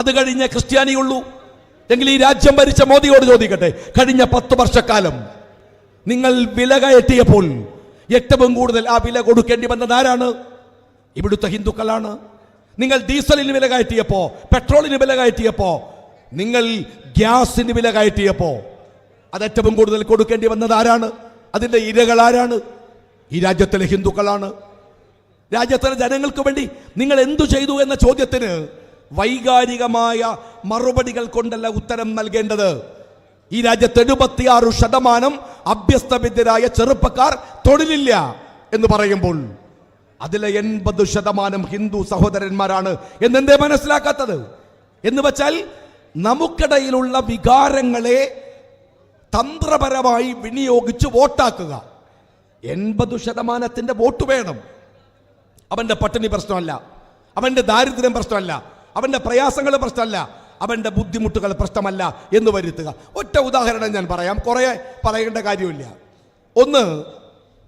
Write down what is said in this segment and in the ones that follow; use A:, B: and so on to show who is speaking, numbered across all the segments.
A: അത് കഴിഞ്ഞ ക്രിസ്ത്യാനിയുള്ളൂ. എങ്കിൽ ഈ രാജ്യം ഭരിച്ച മോദിയോട് ചോദിക്കട്ടെ കഴിഞ്ഞ പത്ത് വർഷക്കാലം നിങ്ങൾ വില കയറ്റിയപ്പോൾ ഏറ്റവും കൂടുതൽ ആ വില കൊടുക്കേണ്ടി വന്നത് ആരാണ്? ഇവിടുത്തെ ഹിന്ദുക്കളാണ്. നിങ്ങൾ ഡീസലിന് വില കയറ്റിയപ്പോ പെട്രോളിന് വില കയറ്റിയപ്പോ നിങ്ങൾ ഗ്യാസിന് വില കയറ്റിയപ്പോ അത് ഏറ്റവും കൂടുതൽ കൊടുക്കേണ്ടി വന്നത് ആരാണ്? അതിന്റെ ഇരകൾ ആരാണ്? ഈ രാജ്യത്തിലെ ഹിന്ദുക്കളാണ്. രാജ്യത്തിലെ ജനങ്ങൾക്ക് വേണ്ടി നിങ്ങൾ എന്തു ചെയ്തു എന്ന ചോദ്യത്തിന് വൈകാരികമായ മറുപടികൾ കൊണ്ടല്ല ഉത്തരം നൽകേണ്ടത്. ഈ രാജ്യത്ത് എഴുപത്തിയാറ് ശതമാനം അഭ്യസ്തവിദ്യരായ ചെറുപ്പക്കാർ തൊഴിലില്ല എന്ന് പറയുമ്പോൾ അതിലെ എൺപത് ശതമാനം ഹിന്ദു സഹോദരന്മാരാണ് എന്നെന്തേ മനസ്സിലാക്കാത്തത്? എന്ന് വെച്ചാൽ നമുക്കിടയിലുള്ള വികാരങ്ങളെ തന്ത്രപരമായി വിനിയോഗിച്ച് വോട്ടാക്കുക. എൺപത് ശതമാനത്തിന്റെ വോട്ട് വേണം. അവന്റെ പട്ടിണി പ്രശ്നമല്ല. അവന്റെ ദാരിദ്ര്യം പ്രശ്നമല്ല. അവന്റെ പ്രയാസങ്ങൾ പ്രശ്നമല്ല അവന്റെ ബുദ്ധിമുട്ടുകൾ പ്രശ്നമല്ല എന്ന് വരുത്തുക. ഒറ്റ ഉദാഹരണം ഞാൻ പറയാം. കുറേ പറയേണ്ട കാര്യമില്ല. ഒന്ന്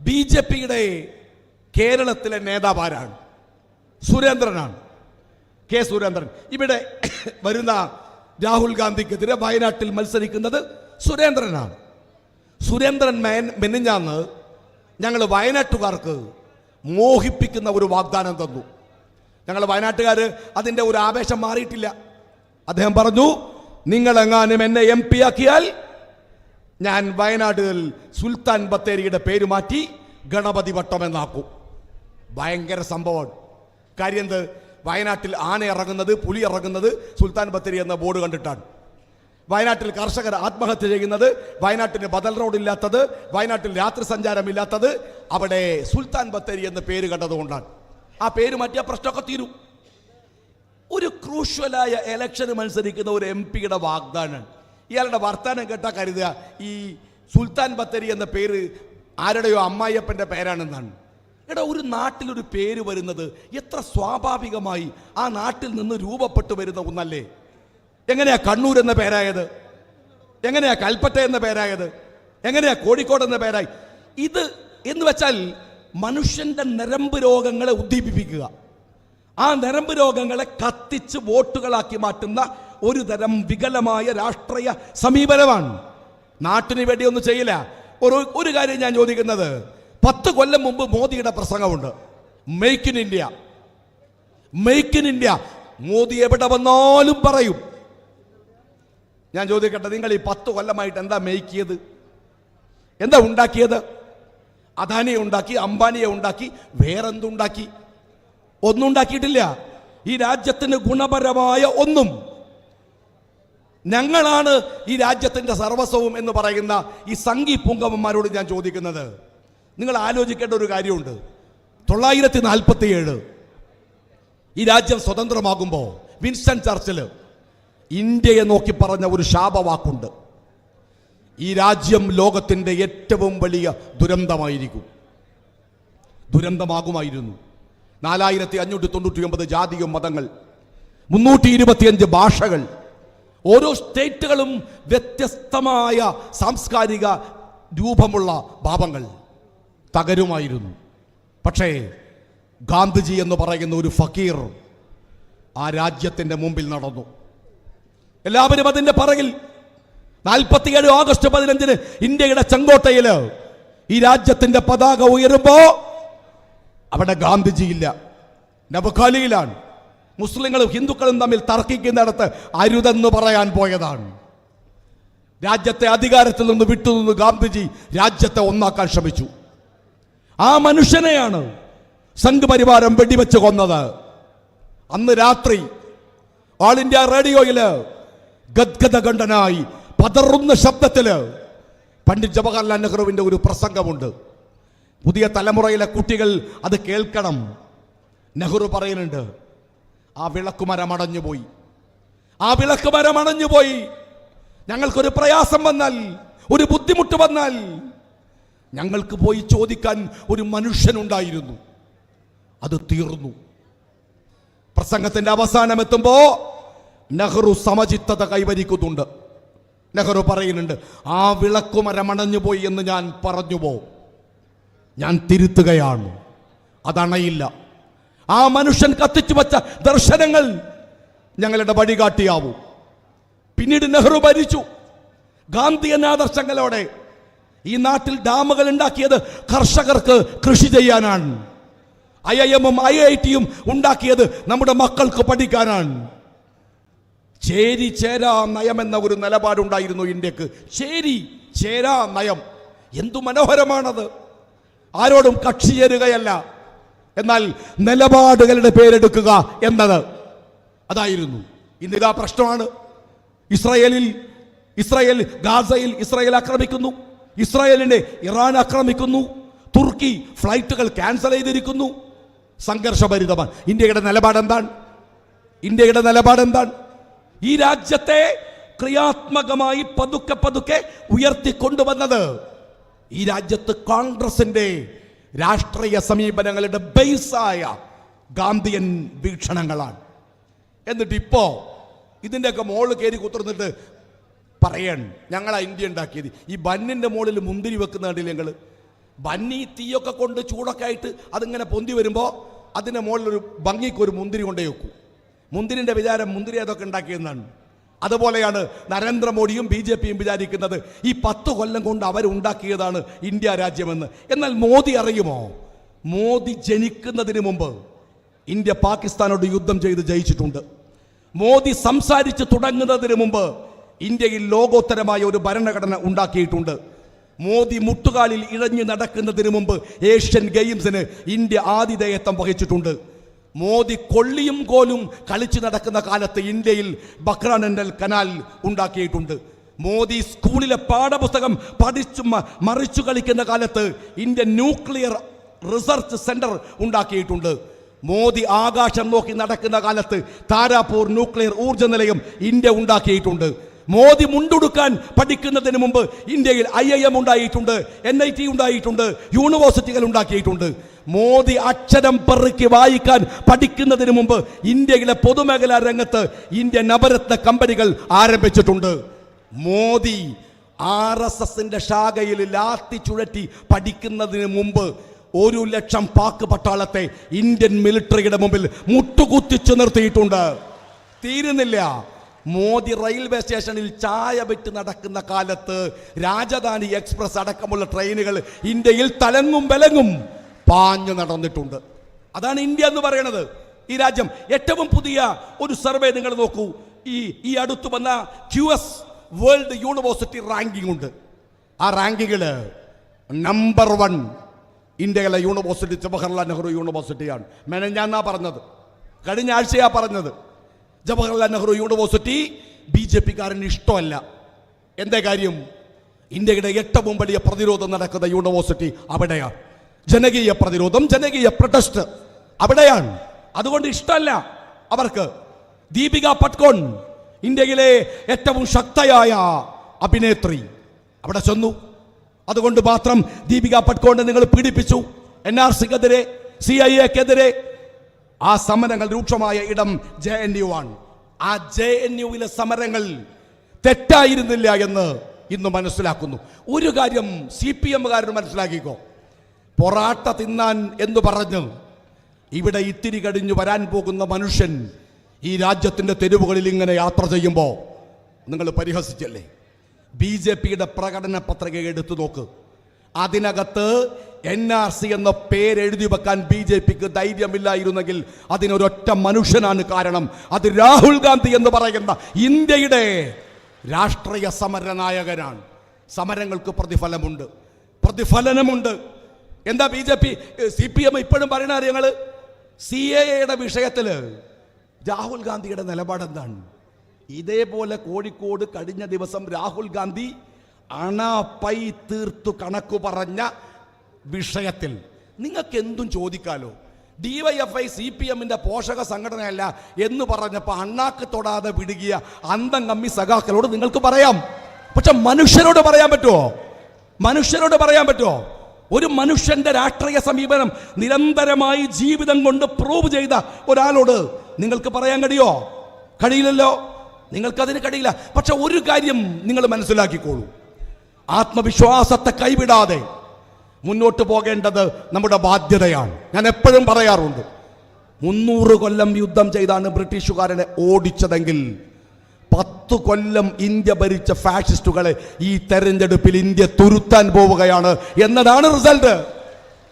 A: ബി ജെ പിയുടെ കേരളത്തിലെ നേതാവാരാണ്. സുരേന്ദ്രനാണ്. കെ സുരേന്ദ്രൻ. ഇവിടെ വരുന്ന രാഹുൽ ഗാന്ധിക്കെതിരെ വയനാട്ടിൽ മത്സരിക്കുന്നത് സുരേന്ദ്രനാണ്. സുരേന്ദ്രൻ മേൻ മെനിഞ്ഞാന്ന് ഞങ്ങൾ വയനാട്ടുകാർക്ക് മോഹിപ്പിക്കുന്ന ഒരു വാഗ്ദാനം തന്നു. ഞങ്ങൾ വയനാട്ടുകാർ അതിന്റെ ഒരു ആവേശം മാറിയിട്ടില്ല. അദ്ദേഹം പറഞ്ഞു നിങ്ങൾ എങ്ങാനും എന്നെ എം പി ആക്കിയാൽ ഞാൻ വയനാട്ടിൽ സുൽത്താൻ ബത്തേരിയുടെ പേര് മാറ്റി ഗണപതി വട്ടം എന്നാക്കും. ഭയങ്കര സംഭവമാണ്. കാര്യം എന്ത് വയനാട്ടിൽ ആന ഇറങ്ങുന്നത് പുലി ഇറങ്ങുന്നത് സുൽത്താൻ ബത്തേരി എന്ന ബോർഡ് കണ്ടിട്ടാണ്. വയനാട്ടിൽ കർഷകർ ആത്മഹത്യ ചെയ്യുന്നത് വയനാട്ടിന് ബദൽ റോഡ് ഇല്ലാത്തത് വയനാട്ടിൽ രാത്രി സഞ്ചാരമില്ലാത്തത് അവിടെ സുൽത്താൻ ബത്തേരി എന്ന പേര് കണ്ടതുകൊണ്ടാണ്. ആ പേര് മാറ്റിയ പ്രശ്നമൊക്കെ തീരും. ഒരു ക്രൂഷ്യലായ ഇലക്ഷന് മത്സരിക്കുന്ന ഒരു എം പിയുടെ വാഗ്ദാനം. ഇയാളുടെ വർത്താനം കേട്ടാൽ കരുതുക ഈ സുൽത്താൻ ബത്തേരി എന്ന പേര് ആരുടെയോ അമ്മായിയപ്പന്റെ പേരാണെന്നാണ്. എടാ ഒരു നാട്ടിലൊരു പേര് വരുന്നത് എത്ര സ്വാഭാവികമായി ആ നാട്ടിൽ നിന്ന് രൂപപ്പെട്ടു വരുന്ന ഒന്നല്ലേ? എങ്ങനെയാ കണ്ണൂർ എന്ന പേരായത്? എങ്ങനെയാ കൽപ്പറ്റ എന്ന പേരായത്? എങ്ങനെയാ കോഴിക്കോട് എന്ന പേരായി? ഇത് എന്ന് വെച്ചാൽ മനുഷ്യന്റെ നരമ്പ് രോഗങ്ങളെ ഉദ്ദീപിപ്പിക്കുക. ആ നരമ്പ് രോഗങ്ങളെ കത്തിച്ച് വോട്ടുകളാക്കി മാറ്റുന്ന ഒരു തരം വികലമായ രാഷ്ട്രീയ സമീപനമാണ്. നാട്ടിന് വേണ്ടി ഒന്നും ചെയ്യില്ല. ഒരു ഒരു കാര്യം ഞാൻ ചോദിക്കുന്നത്. പത്ത് കൊല്ലം മുമ്പ് മോദിയുടെ പ്രസംഗമുണ്ട്. Make in India make in India Modi എവിടെ വന്നാലും പറയും. ഞാൻ ചോദിക്കട്ടെ നിങ്ങൾ ഈ പത്ത് കൊല്ലമായിട്ട് എന്താ മെയ്ക്കിയത് എന്താ ഉണ്ടാക്കിയത്? അദാനിയെ ഉണ്ടാക്കി അംബാനിയെ ഉണ്ടാക്കി വേറെന്തുണ്ടാക്കി? ഒന്നും ഉണ്ടാക്കിയിട്ടില്ല ഈ രാജ്യത്തിന് ഗുണപരമായ ഒന്നും. ഞങ്ങളാണ് ഈ രാജ്യത്തിന്റെ സർവസ്വവും എന്ന് പറയുന്ന ഈ സംഘി പൂങ്കവന്മാരോട് ഞാൻ ചോദിക്കുന്നത്. നിങ്ങൾ ആലോചിക്കേണ്ട ഒരു കാര്യമുണ്ട്. തൊള്ളായിരത്തി നാൽപ്പത്തി ഏഴ് ഈ രാജ്യം സ്വതന്ത്രമാകുമ്പോൾ വിൻസ്റ്റൺ ചർച്ചിൽ ഇന്ത്യയെ നോക്കി പറഞ്ഞ ഒരു ശാപവാക്കുണ്ട്. ഈ രാജ്യം ലോകത്തിന്റെ ഏറ്റവും വലിയ ദുരന്തമായിരിക്കും. ദുരന്തമാകുമായിരുന്നു. നാലായിരത്തി അഞ്ഞൂറ്റി തൊണ്ണൂറ്റി ഒമ്പത് ജാതിയും മതങ്ങൾ മുന്നൂറ്റി ഇരുപത്തിയഞ്ച് ഭാഷകൾ ഓരോ സ്റ്റേറ്റുകളും വ്യത്യസ്തമായ സാംസ്കാരിക രൂപമുള്ള ഭാവങ്ങൾ തകരുമായിരുന്നു. പക്ഷേ ഗാന്ധിജി എന്ന് പറയുന്ന ഒരു ഫക്കീർ ആ രാജ്യത്തിന്റെ മുമ്പിൽ നടന്നു. എല്ലാവരും അതിന്റെ പറകിൽ നാൽപ്പത്തിയേഴ് ഓഗസ്റ്റ് പതിനഞ്ചിന് ഇന്ത്യയുടെ ചെങ്കോട്ടയിൽ ഈ രാജ്യത്തിന്റെ പതാക ഉയരുമ്പോ അവിടെ ഗാന്ധിജിയില്ല നബുഖാലിയിലാണ് മുസ്ലിങ്ങളും ഹിന്ദുക്കളും തമ്മിൽ തർക്കിക്കുന്നിടത്ത് അരുതെന്ന് പറയാൻ പോയതാണ്. രാജ്യത്തെ അധികാരത്തിൽ നിന്ന് വിട്ടുനിന്ന് ഗാന്ധിജി രാജ്യത്തെ ഒന്നാക്കാൻ ശ്രമിച്ചു. ആ മനുഷ്യനെയാണ് സംഘപരിവാരം വെടിവെച്ച് കൊന്നത്. അന്ന് രാത്രി ഓൾ ഇന്ത്യ റേഡിയോയിൽ ഗദ്ഗതകണ്ഠനായി പതറുന്ന ശബ്ദത്തിൽ പണ്ഡിറ്റ് ജവഹർലാൽ നെഹ്റുവിന്റെ ഒരു പ്രസംഗമുണ്ട്. പുതിയ തലമുറയിലെ കുട്ടികൾ അത് കേൾക്കണം. നെഹ്റു പറയുന്നുണ്ട് ആ വിളക്കുമരം അടഞ്ഞുപോയി ആ വിളക്കുമരം അടഞ്ഞുപോയി ഞങ്ങൾക്കൊരു പ്രയാസം വന്നാൽ ഒരു ബുദ്ധിമുട്ട് വന്നാൽ ഞങ്ങൾക്ക് പോയി ചോദിക്കാൻ ഒരു മനുഷ്യനുണ്ടായിരുന്നു. അത് തീർന്നു. പ്രസംഗത്തിന്റെ അവസാനം എത്തുമ്പോൾ നെഹ്റു സമചിത്തത കൈവരിക്കുന്നുണ്ട്. നെഹ്റു പറയുന്നുണ്ട് ആ വിളക്കുമരം അണഞ്ഞുപോയി എന്ന് ഞാൻ പറഞ്ഞു പറഞ്ഞുപോ. ഞാൻ തിരുത്തുകയാണ്. അതണയില്ല ആ മനുഷ്യൻ കത്തിച്ചു വച്ച ദർശനങ്ങൾ ഞങ്ങളുടെ വഴികാട്ടിയാവും. പിന്നീട് നെഹ്റു ഭരിച്ചു. ഗാന്ധി എന്ന ആദർശങ്ങളോടെ ഈ നാട്ടിൽ ഡാമുകൾ ഉണ്ടാക്കിയത് കർഷകർക്ക് കൃഷി ചെയ്യാനാണ്. ഐ ഐ എമ്മും ഐ ഐ ടിയും ഉണ്ടാക്കിയത് നമ്മുടെ മക്കൾക്ക് പഠിക്കാനാണ്. ചേരി ചേരാ നയം എന്ന ഒരു നിലപാടുണ്ടായിരുന്നു ഇന്ത്യയ്ക്ക്. ചേരി ചേരാ നയം. എന്തു മനോഹരമാണത്. ആരോടും കക്ഷി ചേരുകയല്ല. എന്നാൽ നിലപാടുകളുടെ പേരെടുക്കുക എന്നത് അതായിരുന്നു. ഇന്നിതാ പ്രശ്നമാണ്. ഇസ്രയേലിൽ ഇസ്രയേൽ ഗാസയിൽ ഇസ്രയേൽ ആക്രമിക്കുന്നു. ഇസ്രായേലിനെ ഇറാൻ ആക്രമിക്കുന്നു. തുർക്കി ഫ്ലൈറ്റുകൾ ക്യാൻസൽ ചെയ്തിരിക്കുന്നു. സംഘർഷഭരിതമാണ്. ഇന്ത്യയുടെ നിലപാട് എന്താണ് ഇന്ത്യയുടെ നിലപാട് എന്താണ് ഈ രാജ്യത്തെ ക്രിയാത്മകമായി പതുക്കെ പതുക്കെ ഉയർത്തിക്കൊണ്ടുവന്നത് ഈ രാജ്യത്ത് കോൺഗ്രസിന്റെ രാഷ്ട്രീയ സമീപനങ്ങളുടെ ബേസായ ഗാന്ധിയൻ വീക്ഷണങ്ങളാണ്. എന്നിട്ട് ഇപ്പോ ഇതിന്റെയൊക്കെ മോൾ കയറി കുത്തിർന്നിട്ട് പറയണം ഞങ്ങളാ ഇന്ത്യ ഉണ്ടാക്കിയത്. ഈ ബന്നിന്റെ മുകളിൽ മുന്തിരി വെക്കുന്ന കണ്ടില്ല ഞങ്ങൾ ബന്നി തീയൊക്കെ കൊണ്ട് ചൂടൊക്കെ ആയിട്ട് അതിങ്ങനെ പൊന്തി വരുമ്പോൾ മുകളിൽ ഒരു ഭംഗിക്ക് ഒരു മുന്തിരി കൊണ്ടേ വെക്കും. മുന്തിരിന്റെ വിചാരം മുന്തിരി അതൊക്കെ ഉണ്ടാക്കിയെന്നാണ്. അതുപോലെയാണ് നരേന്ദ്രമോദിയും ബി ജെ പിയും വിചാരിക്കുന്നത് ഈ പത്ത് കൊല്ലം കൊണ്ട് അവരുണ്ടാക്കിയതാണ് ഇന്ത്യ രാജ്യമെന്ന്. എന്നാൽ മോദി അറിയുമോ? മോദി ജനിക്കുന്നതിന് മുമ്പ് ഇന്ത്യ പാകിസ്ഥാനോട് യുദ്ധം ചെയ്ത് ജയിച്ചിട്ടുണ്ട്. മോദി സംസാരിച്ച് തുടങ്ങുന്നതിന് മുമ്പ് ഇന്ത്യയിൽ ലോകോത്തരമായ ഒരു ഭരണഘടന ഉണ്ടാക്കിയിട്ടുണ്ട്. മോദി മുട്ടുകാലിൽ ഇഴഞ്ഞു നടക്കുന്നതിന് മുമ്പ് ഏഷ്യൻ ഗെയിംസിന് ഇന്ത്യ ആതിഥേയത്വം വഹിച്ചിട്ടുണ്ട്. മോദി കൊള്ളിയും കോലും കളിച്ചു നടക്കുന്ന കാലത്ത് ഇന്ത്യയിൽ ബക്രാനന്ദൽ കനാൽ ഉണ്ടാക്കിയിട്ടുണ്ട്. മോദി സ്കൂളിലെ പാഠപുസ്തകം പഠിച്ചു മറിച്ചു കളിക്കുന്ന കാലത്ത് ഇന്ത്യൻ ന്യൂക്ലിയർ റിസർച്ച് സെന്റർ ഉണ്ടാക്കിയിട്ടുണ്ട്. മോദി ആകാശം നോക്കി നടക്കുന്ന കാലത്ത് താരാപൂർ ന്യൂക്ലിയർ ഊർജ നിലയം ഇന്ത്യ ഉണ്ടാക്കിയിട്ടുണ്ട്. മോദി മുണ്ടുടുക്കാൻ പഠിക്കുന്നതിന് മുമ്പ് ഇന്ത്യയിൽ ഐ ഐ എം ഉണ്ടായിട്ടുണ്ട് എൻ ഐ ടി ഉണ്ടായിട്ടുണ്ട് യൂണിവേഴ്സിറ്റികൾ ഉണ്ടാക്കിയിട്ടുണ്ട്. മോദി അക്ഷരം പെറുക്കി വായിക്കാൻ പഠിക്കുന്നതിന് മുമ്പ് ഇന്ത്യയിലെ പൊതുമേഖലാ രംഗത്ത് ഇന്ത്യൻ നവരത്ന കമ്പനികൾ ആരംഭിച്ചിട്ടുണ്ട്. മോദി ആർ എസ് എസിന്റെ ശാഖയിൽ ലാത്തി ചുഴറ്റി പഠിക്കുന്നതിന് മുമ്പ് ഒരു ലക്ഷം പാക്ക് പട്ടാളത്തെ ഇന്ത്യൻ മിലിറ്ററിയുടെ മുമ്പിൽ മുട്ടുകുത്തിച്ചു നിർത്തിയിട്ടുണ്ട്. തീരുന്നില്ല. മോദി റെയിൽവേ സ്റ്റേഷനിൽ ചായ വിറ്റ് നടക്കുന്ന കാലത്ത് രാജധാനി എക്സ്പ്രസ് അടക്കമുള്ള ട്രെയിനുകൾ ഇന്ത്യയിൽ തലങ്ങും വിലങ്ങും പാഞ്ഞു നടന്നിട്ടുണ്ട്. അതാണ് ഇന്ത്യ എന്ന് പറയുന്നത് ഈ രാജ്യം ഏറ്റവും പുതിയ ഒരു സർവേ നിങ്ങൾ നോക്കൂ. ഈ ഈ അടുത്ത് വന്ന Q S world university ranking ഉണ്ട്. ആ റാങ്കിങ്ങിൽ നമ്പർ വൺ ഇന്ത്യയിലെ യൂണിവേഴ്സിറ്റി ജവഹർലാൽ നെഹ്റു യൂണിവേഴ്സിറ്റിയാണ് മെനഞ്ഞാന്നാ പറഞ്ഞത്. കഴിഞ്ഞ ആഴ്ചയാ പറഞ്ഞത്. Jawaharlal Nehru university B J പിക്കാരന് ഇഷ്ടമല്ല. എന്താ കാര്യം? ഇന്ത്യയുടെ ഏറ്റവും വലിയ പ്രതിരോധം നടക്കുന്ന യൂണിവേഴ്സിറ്റി അവിടെയാണ്. ജനകീയ പ്രതിരോധം ജനകീയ പ്രൊട്ടസ്റ്റ് അവിടെയാണ്. അതുകൊണ്ട് ഇഷ്ടമല്ല അവർക്ക്. ദീപിക പട്കോൺ ഇന്ത്യയിലെ ഏറ്റവും ശക്തയായ അഭിനേത്രി. അവിടെ ചെന്നു. അതുകൊണ്ട് മാത്രം ദീപിക പട്കോണിനെ നിങ്ങൾ പീഡിപ്പിച്ചു. എൻ ആർ സിക്കെതിരെ സി ഐ എക്കെതിരെ. ആ സമരങ്ങൾ രൂക്ഷമായ ഇടം ജെ എൻ യു ആണ്. ആ ജെ എൻ യുവിലെ സമരങ്ങൾ തെറ്റായിരുന്നില്ല എന്ന് ഇന്ന് മനസ്സിലാക്കുന്നു. ഒരു കാര്യം സി പി എമ്മുകാരോട് മനസ്സിലാക്കിക്കോ. പൊറാട്ട തിന്നാൻ എന്ന് പറഞ്ഞ്. ഇവിടെ ഇത്തിരി കഴിഞ്ഞു വരാൻ പോകുന്ന മനുഷ്യൻ ഈ രാജ്യത്തിന്റെ തെരുവുകളിൽ ഇങ്ങനെ യാത്ര ചെയ്യുമ്പോൾ നിങ്ങൾ പരിഹസിച്ചല്ലേ? ബി ജെ പിയുടെ പ്രകടന പത്രിക എടുത്തു നോക്ക്. അതിനകത്ത് എൻ ആർ സി എന്ന പേരെഴുതി വെക്കാൻ ബി ജെ പിക്ക് ധൈര്യമില്ലായിരുന്നെങ്കിൽ അതിനൊരൊറ്റ മനുഷ്യനാണ് കാരണം. അത് രാഹുൽ ഗാന്ധി എന്ന് പറയുന്ന ഇന്ത്യയുടെ രാഷ്ട്രീയ സമരനായകനാണ് സമരങ്ങൾക്ക് പ്രതിഫലമുണ്ട്. പ്രതിഫലനമുണ്ട്. എന്താ B J P? C P M ഇപ്പോഴും പറയണ ഞങ്ങൾ സി എ എയുടെ വിഷയത്തിൽ രാഹുൽ ഗാന്ധിയുടെ നിലപാട് എന്താണ് ഇതേപോലെ കോഴിക്കോട് കഴിഞ്ഞ ദിവസം രാഹുൽ ഗാന്ധി അണ പൈ തീർത്തു കണക്കു പറഞ്ഞ വിഷയത്തിൽ നിങ്ങൾക്ക് എന്തും ചോദിക്കാലോ ഡിവൈഎഫ്ഐ സി പി എമ്മിന്റെ പോഷക സംഘടനയല്ല എന്ന് പറഞ്ഞപ്പോൾ അണ്ണാക്ക് തൊടാതെ വിടുകിയ അന്തം കമ്മി സഖാക്കളോട് നിങ്ങൾക്ക് പറയാം. പക്ഷെ മനുഷ്യരോട് പറയാൻ പറ്റുമോ മനുഷ്യരോട് പറയാൻ പറ്റുമോ ഒരു മനുഷ്യന്റെ രാഷ്ട്രീയ സമീപനം നിരന്തരമായി ജീവിതം കൊണ്ട് പ്രൂവ് ചെയ്ത ഒരാളോട് നിങ്ങൾക്ക് പറയാൻ കഴിയോ? കഴിയില്ലല്ലോ? നിങ്ങൾക്കതിന് കഴിയില്ല. പക്ഷെ ഒരു കാര്യം നിങ്ങൾ മനസ്സിലാക്കിക്കോളൂ. ആത്മവിശ്വാസത്തെ കൈവിടാതെ മുന്നോട്ട് പോകേണ്ടത് നമ്മുടെ ബാധ്യതയാണ്. ഞാൻ എപ്പോഴും പറയാറുണ്ട് മുന്നൂറ് കൊല്ലം യുദ്ധം ചെയ്താണ് ബ്രിട്ടീഷുകാരനെ ഓടിച്ചതെങ്കിൽ പത്ത് കൊല്ലം ഇന്ത്യ ഭരിച്ച ഫാഷിസ്റ്റുകളെ ഈ തെരഞ്ഞെടുപ്പിൽ ഇന്ത്യ തുരുത്താൻ പോവുകയാണ്. എന്നതാണ് റിസൾട്ട്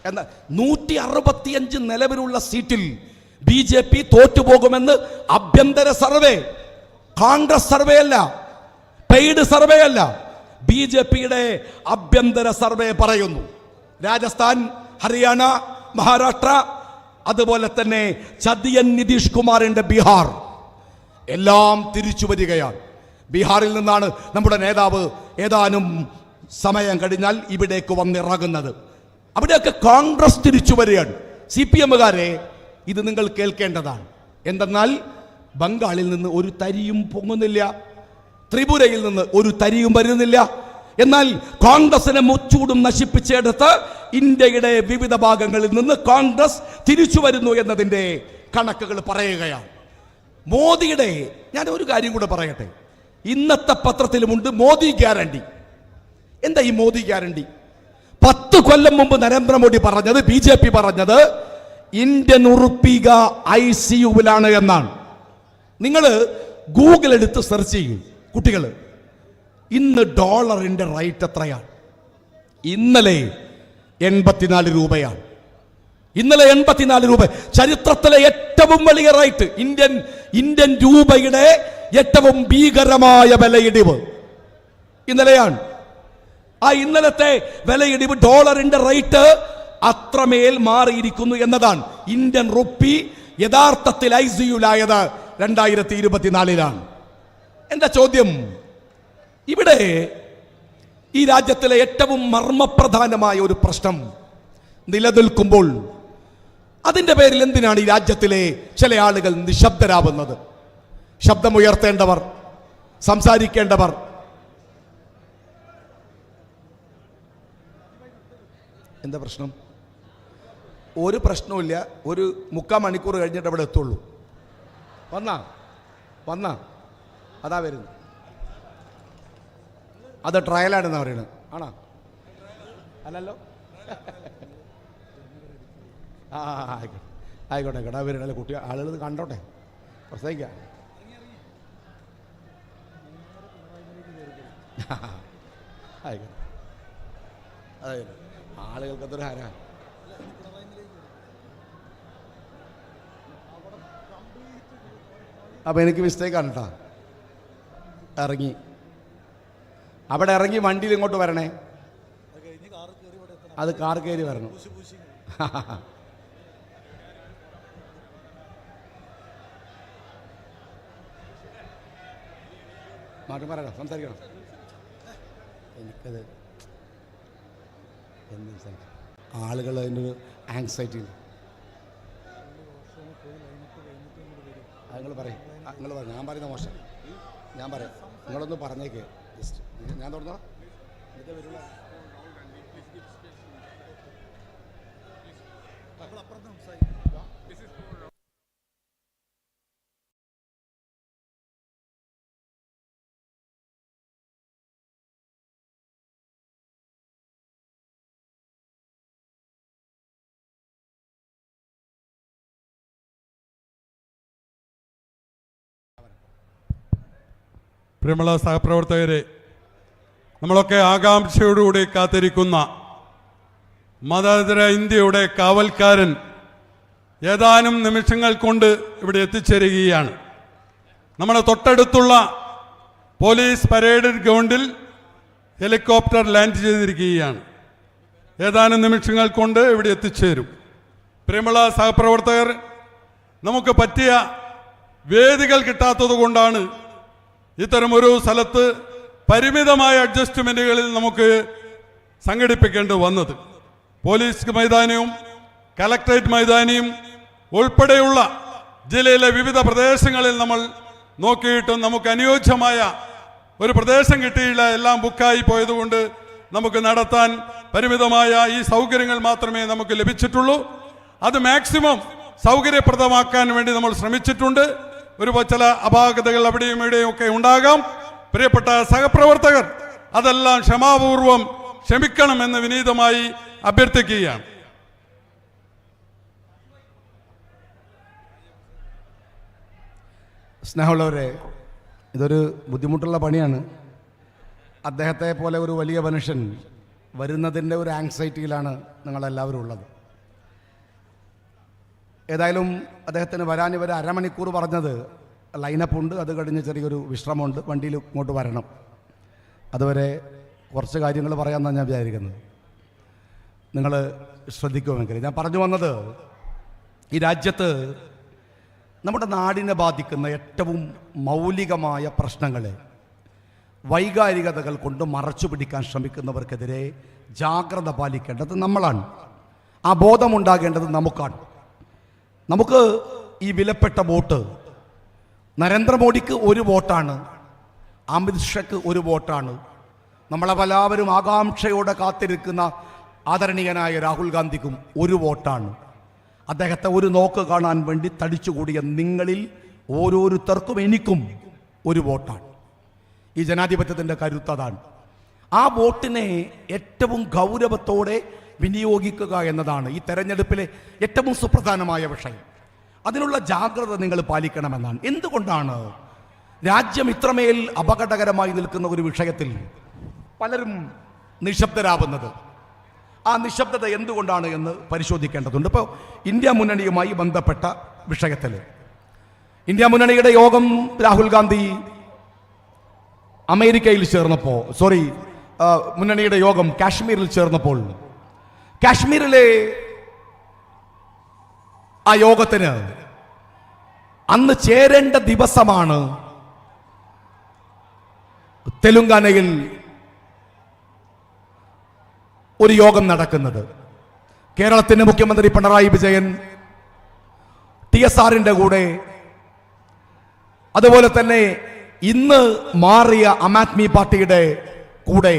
A: എന്നാൽ നൂറ്റി അറുപത്തിയഞ്ച് നിലവിലുള്ള സീറ്റിൽ ബി ജെ പി തോറ്റുപോകുമെന്ന് ആഭ്യന്തര സർവേ കോൺഗ്രസ് സർവേ അല്ല പെയ്ഡ് സർവേ അല്ല ബി ജെ പിയുടെ ആഭ്യന്തര സർവേ പറയുന്നു. രാജസ്ഥാൻ ഹരിയാന മഹാരാഷ്ട്ര അതുപോലെ തന്നെ ചതിയൻ നിതീഷ് കുമാറിന്റെ ബീഹാർ. എല്ലാം തിരിച്ചു വരികയാണ്. ബീഹാറിൽ നിന്നാണ് നമ്മുടെ നേതാവ് ഏതാനും സമയം കഴിഞ്ഞാൽ ഇവിടേക്ക് വന്നിറങ്ങുന്നത്. അവിടെയൊക്കെ കോൺഗ്രസ് തിരിച്ചു വരികയാണ്. സി പി എമ്മുകാരെ ഇത് നിങ്ങൾ കേൾക്കേണ്ടതാണ്. എന്തെന്നാൽ ബംഗാളിൽ നിന്ന് ഒരു തരിയും പൊങ്ങുന്നില്ല. ത്രിപുരയിൽ നിന്ന് ഒരു തരിയും വരുന്നില്ല. എന്നാൽ കോൺഗ്രസിനെ മുച്ചൂടും നശിപ്പിച്ചെടുത്ത് ഇന്ത്യയുടെ വിവിധ ഭാഗങ്ങളിൽ നിന്ന് കോൺഗ്രസ് തിരിച്ചു വരുന്നു എന്നതിന്റെ കണക്കുകൾ പറയുകയാണ്. മോദിയുടെ ഞാൻ ഒരു കാര്യം കൂടെ പറയട്ടെ. ഇന്നത്തെ പത്രത്തിലുമുണ്ട് മോദി ഗ്യാരണ്ടി. എന്താ ഈ മോദി ഗ്യാരണ്ടി? പത്ത് കൊല്ലം മുമ്പ് നരേന്ദ്രമോദി പറഞ്ഞത് ബി ജെ പി പറഞ്ഞത് ഇന്ത്യൻ ഉറുപ്പിക ഐ സി യുവിലാണ് എന്നാണ്. നിങ്ങൾ ഗൂഗിൾ എടുത്ത് സെർച്ച് ചെയ്യും കുട്ടികൾ ഇന്ന് ഡോളറിന്റെ റേറ്റ് എത്രയാണ്? ഇന്നലെ എൺപത്തിനാല് രൂപയാണ്. ഇന്നലെ എൺപത്തിനാല് രൂപ. ചരിത്രത്തിലെ ഏറ്റവും വലിയ റേറ്റ് ഇന്ത്യൻ ഇന്ത്യൻ രൂപയുടെ ഏറ്റവും ഭീകരമായ വിലയിടിവ്. ഇന്നലെയാണ്. ആ ഇന്നലത്തെ വിലയിടിവ് ഡോളറിന്റെ റേറ്റ് അത്രമേൽ മാറിയിരിക്കുന്നു എന്നതാണ്. ഇന്ത്യൻ റുപ്പി യഥാർത്ഥത്തിൽ ഐ സിയുലായത് രണ്ടായിരത്തി ഇരുപത്തിനാലിലാണ് എന്റെ ചോദ്യം? ഇവിടെ ഈ രാജ്യത്തിലെ ഏറ്റവും മർമ്മപ്രധാനമായ ഒരു പ്രശ്നം നിലനിൽക്കുമ്പോൾ അതിന്റെ പേരിൽ എന്തിനാണ് ഈ രാജ്യത്തിലെ ചില ആളുകൾ നിശബ്ദരാവുന്നത് ശബ്ദമുയർത്തേണ്ടവർ സംസാരിക്കേണ്ടവർ. എന്താ പ്രശ്നം? ഒരു പ്രശ്നവുമില്ല ഒരു മുക്കാൽ മണിക്കൂർ കഴിഞ്ഞിട്ട് അവിടെ എത്തുള്ളൂ. വന്നാ വന്നാ. അതാ വരുന്നു അത് ട്രയലാണെന്നാണ് പറയുന്നത്. ആണോ? അല്ലല്ലോ? ആ ആയിക്കോട്ടെ. ആയിക്കോട്ടെ ആയിക്കോട്ടെ. അവരുടെ കുട്ടി? ആളുകൾ കണ്ടോട്ടെ? പ്രസംഗിക്കാം. ആയിക്കോട്ടെ. അതെ ആളുകൾക്ക് അതൊരു ഹര. അപ്പൊ എനിക്ക് മിസ്റ്റേക്ക് ആണ് കേട്ടോ ഇറങ്ങി. അവിടെ ഇറങ്ങി വണ്ടിയിൽ ഇങ്ങോട്ട് വരണേ. അത് കാർ കയറി വരണം. പറയണം സംസാരിക്കണം എനിക്കത് എന്ത് ആളുകൾ അതിന്റെ ഒരു ആങ്സൈറ്റി നിങ്ങൾ പറയും നിങ്ങൾ പറയും ഞാൻ പറയുന്ന മോശം ഞാൻ പറയാം നിങ്ങളൊന്ന് പറഞ്ഞേക്ക് ജസ്റ്റ് ഞാൻ തുടർന്നോ വരുള്ള
B: പ്രിയമുള്ള സഹപ്രവർത്തകരെ നമ്മളൊക്കെ ആകാംക്ഷയോടുകൂടി കാത്തിരിക്കുന്ന മതേതര ഇന്ത്യയുടെ കാവൽക്കാരൻ ഏതാനും നിമിഷങ്ങൾ കൊണ്ട് ഇവിടെ എത്തിച്ചേരുകയാണ്. നമ്മുടെ തൊട്ടടുത്തുള്ള പോലീസ് പരേഡ് ഗ്രൗണ്ടിൽ ഹെലികോപ്റ്റർ ലാൻഡ് ചെയ്തിരിക്കുകയാണ്. ഏതാനും നിമിഷങ്ങൾ കൊണ്ട് ഇവിടെ എത്തിച്ചേരും. പ്രിയമുള്ള സഹപ്രവർത്തകർ നമുക്ക് പറ്റിയ വേദികൾ കിട്ടാത്തത് കൊണ്ടാണ് ഇത്തരം ഒരു സ്ഥലത്ത് പരിമിതമായ അഡ്ജസ്റ്റ്മെന്റുകളിൽ നമുക്ക് സംഘടിപ്പിക്കേണ്ടി വന്നത്. പോലീസ് മൈതാനിയും കലക്ട്രേറ്റ് മൈതാനിയും ഉൾപ്പെടെയുള്ള ജില്ലയിലെ വിവിധ പ്രദേശങ്ങളിൽ നമ്മൾ നോക്കിയിട്ടും നമുക്ക് അനുയോജ്യമായ ഒരു പ്രദേശം കിട്ടിയില്ല. എല്ലാം ബുക്കായി പോയതുകൊണ്ട് നമുക്ക് നടത്താൻ പരിമിതമായ ഈ സൗകര്യങ്ങൾ മാത്രമേ നമുക്ക് ലഭിച്ചിട്ടുള്ളൂ. അത് മാക്സിമം സൗകര്യപ്രദമാക്കാൻ വേണ്ടി നമ്മൾ ശ്രമിച്ചിട്ടുണ്ട്. ഒരു ചില അപാകതകൾ അവിടെയും ഇവിടെയും ഒക്കെ ഉണ്ടാകാം. പ്രിയപ്പെട്ട സഹപ്രവർത്തകർ അതെല്ലാം ക്ഷമാപൂർവം ക്ഷമിക്കണമെന്ന് വിനീതമായി അഭ്യർത്ഥിക്കുകയാണ്.
A: സ്നേഹമുള്ളവരെ ഇതൊരു ബുദ്ധിമുട്ടുള്ള പണിയാണ്. അദ്ദേഹത്തെ പോലെ ഒരു വലിയ മനുഷ്യൻ വരുന്നതിന്റെ ഒരു ആങ്സൈറ്റിയിലാണ് നിങ്ങളെല്ലാവരും ഉള്ളത്. ഏതായാലും അദ്ദേഹത്തിന് വരാൻ ഇവർ അരമണിക്കൂർ പറഞ്ഞത് ലൈനപ്പ് ഉണ്ട്. അത് കഴിഞ്ഞ് ചെറിയൊരു വിശ്രമമുണ്ട്. വണ്ടിയിൽ ഇങ്ങോട്ട് വരണം. അതുവരെ കുറച്ച് കാര്യങ്ങൾ പറയാമെന്നാണ് ഞാൻ വിചാരിക്കുന്നത്. നിങ്ങൾ ശ്രദ്ധിക്കുമെങ്കിൽ. ഞാൻ പറഞ്ഞു വന്നത് ഈ രാജ്യത്ത് നമ്മുടെ നാടിനെ ബാധിക്കുന്ന ഏറ്റവും മൗലികമായ പ്രശ്നങ്ങളെ വൈകാരികതകൾ കൊണ്ട് മറച്ചു പിടിക്കാൻ ശ്രമിക്കുന്നവർക്കെതിരെ ജാഗ്രത പാലിക്കേണ്ടത് നമ്മളാണ്. ആ ബോധമുണ്ടാകേണ്ടത് നമുക്കാണ്. നമുക്ക് ഈ വിലപ്പെട്ട വോട്ട് നരേന്ദ്രമോദിക്ക് ഒരു വോട്ടാണ് അമിത് ഒരു വോട്ടാണ്. നമ്മളെ പലവരും ആകാംക്ഷയോടെ കാത്തിരിക്കുന്ന ആദരണീയനായ രാഹുൽ ഗാന്ധിക്കും ഒരു വോട്ടാണ്. അദ്ദേഹത്തെ ഒരു നോക്ക് കാണാൻ വേണ്ടി തടിച്ചുകൂടിയ നിങ്ങളിൽ ഓരോരുത്തർക്കും എനിക്കും ഒരു വോട്ടാണ്. ഈ ജനാധിപത്യത്തിന്റെ കരുത്തതാണ് ആ വോട്ടിനെ ഏറ്റവും ഗൗരവത്തോടെ വിനിയോഗിക്കുക എന്നതാണ് ഈ തെരഞ്ഞെടുപ്പിലെ ഏറ്റവും സുപ്രധാനമായ വിഷയം. അതിനുള്ള ജാഗ്രത നിങ്ങൾ പാലിക്കണമെന്നാണ്. എന്തുകൊണ്ടാണ് രാജ്യം ഇത്രമേൽ അപകടകരമായി നിൽക്കുന്ന ഒരു വിഷയത്തിൽ പലരും നിശബ്ദരാവുന്നത്? ആ നിശബ്ദത എന്തുകൊണ്ടാണ് എന്ന് പരിശോധിക്കേണ്ടതുണ്ട്. ഇപ്പോൾ ഇന്ത്യ മുന്നണിയുമായി ബന്ധപ്പെട്ട വിഷയത്തിൽ. ഇന്ത്യ മുന്നണിയുടെ യോഗം രാഹുൽ ഗാന്ധി അമേരിക്കയിൽ ചേർന്നപ്പോൾ സോറി മുന്നണിയുടെ യോഗം കാശ്മീരിൽ ചേർന്നപ്പോൾ കാശ്മീരിലെ ആ യോഗത്തിന് അന്ന് ചേരേണ്ട ദിവസമാണ് തെലുങ്കാനയിൽ ഒരു യോഗം നടക്കുന്നത്. കേരളത്തിന്റെ മുഖ്യമന്ത്രി പിണറായി വിജയൻ ടി എസ് ആറിന്റെ കൂടെ അതുപോലെ തന്നെ ഇന്ന് മാറിയ ആം ആദ്മി പാർട്ടിയുടെ കൂടെ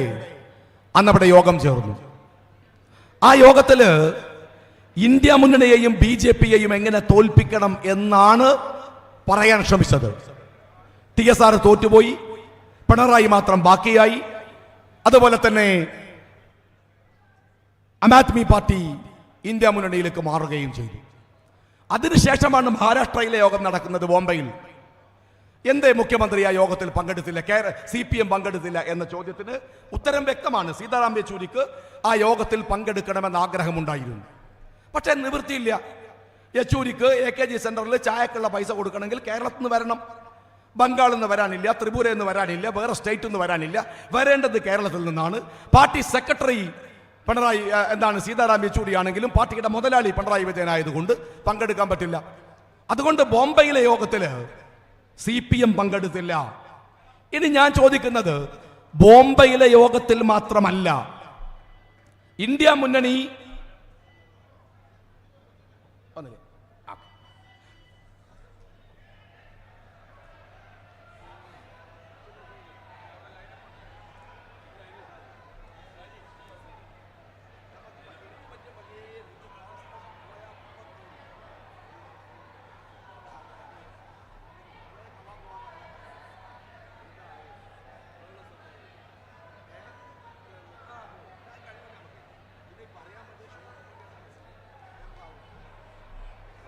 A: അന്നവിടെ യോഗം ചേർന്നു. ആ യോഗത്തിൽ ഇന്ത്യ മുന്നണിയെയും ബി ജെ പിയെയും എങ്ങനെ തോൽപ്പിക്കണം എന്നാണ് പറയാൻ ശ്രമിച്ചത്. ടി എസ് ആർ തോറ്റുപോയി. പിണറായി മാത്രം ബാക്കിയായി. അതുപോലെ തന്നെ ആദ്മി പാർട്ടി ഇന്ത്യ മുന്നണിയിലേക്ക് മാറുകയും ചെയ്തു. അതിനുശേഷമാണ് മഹാരാഷ്ട്രയിലെ യോഗം നടക്കുന്നത് ബോംബെയിൽ. എന്തേ മുഖ്യമന്ത്രി ആ യോഗത്തിൽ പങ്കെടുത്തില്ല? കേര സി പി എം പങ്കെടുത്തില്ല എന്ന ചോദ്യത്തിന് ഉത്തരം വ്യക്തമാണ്. സീതാറാം യെച്ചൂരിക്ക് ആ യോഗത്തിൽ പങ്കെടുക്കണമെന്ന് ആഗ്രഹമുണ്ടായിരുന്നു. പക്ഷേ നിവൃത്തിയില്ല. യെച്ചൂരിക്ക് എ കെ ജി സെന്ററിൽ ചായക്കുള്ള പൈസ കൊടുക്കണമെങ്കിൽ കേരളത്തിൽ നിന്ന് വരണം. ബംഗാളിൽ നിന്ന് വരാനില്ല ത്രിപുരയിൽ നിന്ന് വരാനില്ല വേറെ സ്റ്റേറ്റിൽ നിന്ന് വരാനില്ല. വരേണ്ടത് കേരളത്തിൽ നിന്നാണ്. പാർട്ടി സെക്രട്ടറി പിണറായി എന്താണ് സീതാറാം യെച്ചൂരി ആണെങ്കിലും പാർട്ടിയുടെ മുതലാളി പിണറായി വിജയനായതുകൊണ്ട് പങ്കെടുക്കാൻ പറ്റില്ല. അതുകൊണ്ട് ബോംബെയിലെ യോഗത്തിൽ സി പി എം പങ്കെടുത്തില്ല ഇനി ഞാൻ ചോദിക്കുന്നത് ബോംബെയിലെ യോഗത്തിൽ മാത്രമല്ല ഇന്ത്യ മുന്നണി.